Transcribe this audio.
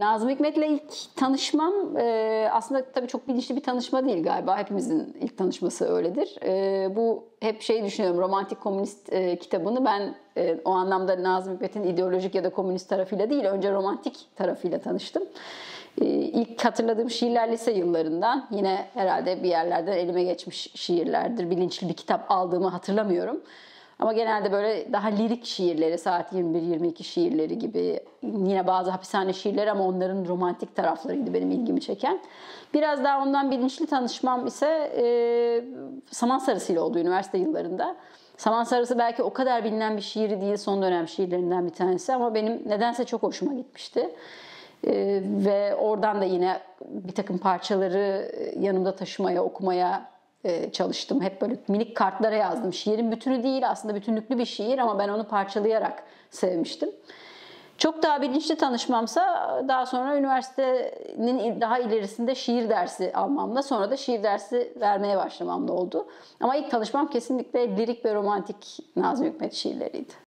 Nazım Hikmet'le ilk tanışmam e, aslında tabii çok bilinçli bir tanışma değil galiba. Hepimizin ilk tanışması öyledir. E, bu hep şey düşünüyorum romantik komünist e, kitabını ben e, o anlamda Nazım Hikmet'in ideolojik ya da komünist tarafıyla değil önce romantik tarafıyla tanıştım. E, ilk hatırladığım şiirler lise yıllarından yine herhalde bir yerlerden elime geçmiş şiirlerdir. Bilinçli bir kitap aldığımı hatırlamıyorum. Ama genelde böyle daha lirik şiirleri, saat 21-22 şiirleri gibi yine bazı hapishane şiirleri ama onların romantik taraflarıydı benim ilgimi çeken. Biraz daha ondan bilinçli tanışmam ise e, Saman Sarısı ile oldu üniversite yıllarında. Saman Sarısı belki o kadar bilinen bir şiiri değil, son dönem şiirlerinden bir tanesi ama benim nedense çok hoşuma gitmişti. Ee, ve oradan da yine bir takım parçaları yanımda taşımaya, okumaya çalıştım. Hep böyle minik kartlara yazdım. Şiirin bütünü değil aslında bütünlüklü bir şiir ama ben onu parçalayarak sevmiştim. Çok daha bilinçli tanışmamsa daha sonra üniversitenin daha ilerisinde şiir dersi almamda sonra da şiir dersi vermeye başlamamda oldu. Ama ilk tanışmam kesinlikle lirik ve romantik Nazım Hikmet şiirleriydi.